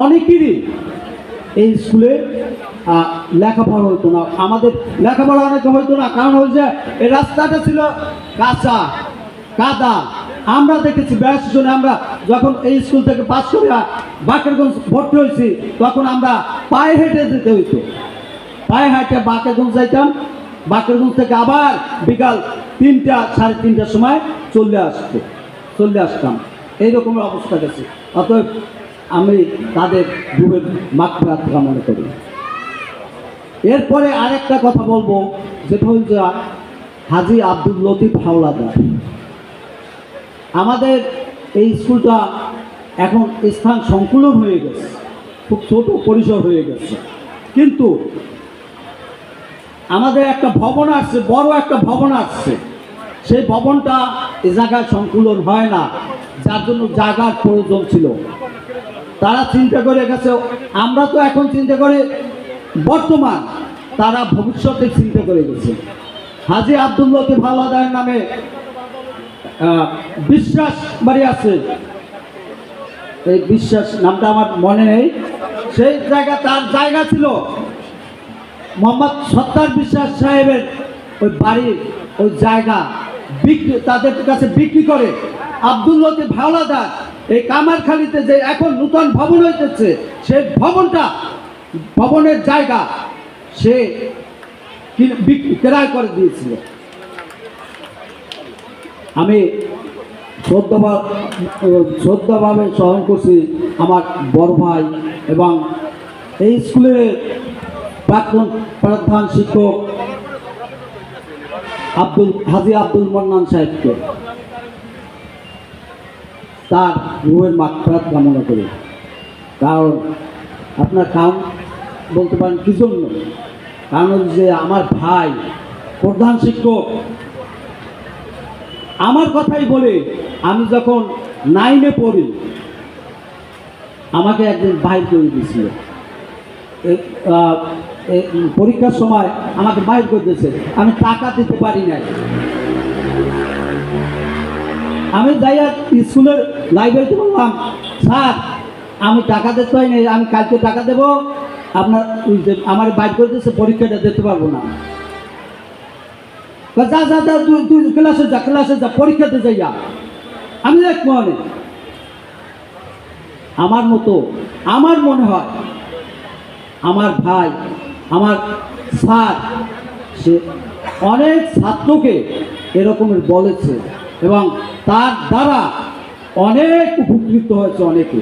অনেকেরই এই স্কুলে লেখাপড়া হতো না। আমাদের লেখাপড়া অনেকে হতো না। কারণ হচ্ছে এই রাস্তাটা ছিল কাঁচা, কাদা। আমরা দেখেছি ব্যাস শুনে আমরা যখন এই স্কুল থেকে পাস করে বাকেরগঞ্জ ভর্তি হয়েছি, তখন আমরা পায়ে হেঁটে যেতে হইতো। পায়ে হেঁটে বাকেরগঞ্জ যাইতাম। বাকেরগঞ্জ থেকে আবার বিকাল তিনটা, সাড়ে তিনটার সময় চলে আসতো, চলে আসতাম। এইরকমের অবস্থা গেছে। অতএব আমি তাদের ডুবের মাকফাত কামনা করি। এরপরে আরেকটা কথা বলব, যেটা হচ্ছে হাজি আব্দুল লতিফ হাওলাদার। আমাদের এই স্কুলটা এখন স্থান সংকুলন হয়ে গেছে, খুব ছোট পরিসর হয়ে গেছে। কিন্তু আমাদের একটা ভবন আসছে, বড় একটা ভবন আসছে। সেই ভবনটা এ জায়গায় সংকুলন হয় না, যার জন্য জায়গার প্রয়োজন ছিল। তারা চিন্তা করে গেছে, আমরা তো এখন চিন্তা করে, বর্তমান তারা ভবিষ্যতে চিন্তা করে গেছে। হাজি আব্দুল লতিফ হাওলাদারের নামে বিশ্বাস বাড়ি আছে। এই বিশ্বাস নামটা আমার মনে নেই। সেই জায়গা, তার জায়গা ছিল মোহাম্মদ সত্তার বিশ্বাস সাহেবের ওই বাড়ির ওই জায়গা। বিক্রি, তাদের কাছে বিক্রি করে। আব্দুল লতিফ হাওলাদার, এই কামারখালিতে যে এখন নূতন ভবন হইতেছে সেই ভবনটা, ভবনের জায়গা সে ক্রয় করে দিয়েছিল। আমি শ্রদ্ধাভা- শ্রদ্ধাভাবে স্মরণ করছি আমার বড় ভাই এবং এই স্কুলের প্রাক্তন প্রধান শিক্ষক আব্দুল, হাজি আব্দুল মন্নান সাহেবকে তার রুহের মাত্রাত কামনা করি। কারণ আপনার কাম বলতে পারেন কি জন্য? কারণ যে আমার ভাই প্রধান শিক্ষক, আমার কথাই বলে আমি যখন নাইনে পড়ি, আমাকে একজন বাইর করে দিয়েছিল। পরীক্ষার সময় আমাকে বাইর করে দিয়েছে। আমি টাকা দিতে পারি নাই। আমি যাইয়া স্কুলের লাইব্রেরিতে বললাম, স্যার, আমি টাকা দিতে পারি নাই, আমি কালকে টাকা দেবো। আপনার আমার বাইর করে পরীক্ষাটা দিতে পারব না। যা যা যা, তুই তুই ক্লাসে যা ক্লাসে যা, পরীক্ষাতে যাইয়া। আমি এক মনে, আমার মতো, আমার মনে হয় আমার ভাই, আমার স্যার, সে অনেক ছাত্রকে এরকমের বলেছে এবং তার দ্বারা অনেক উপকৃত হয়েছে অনেকে।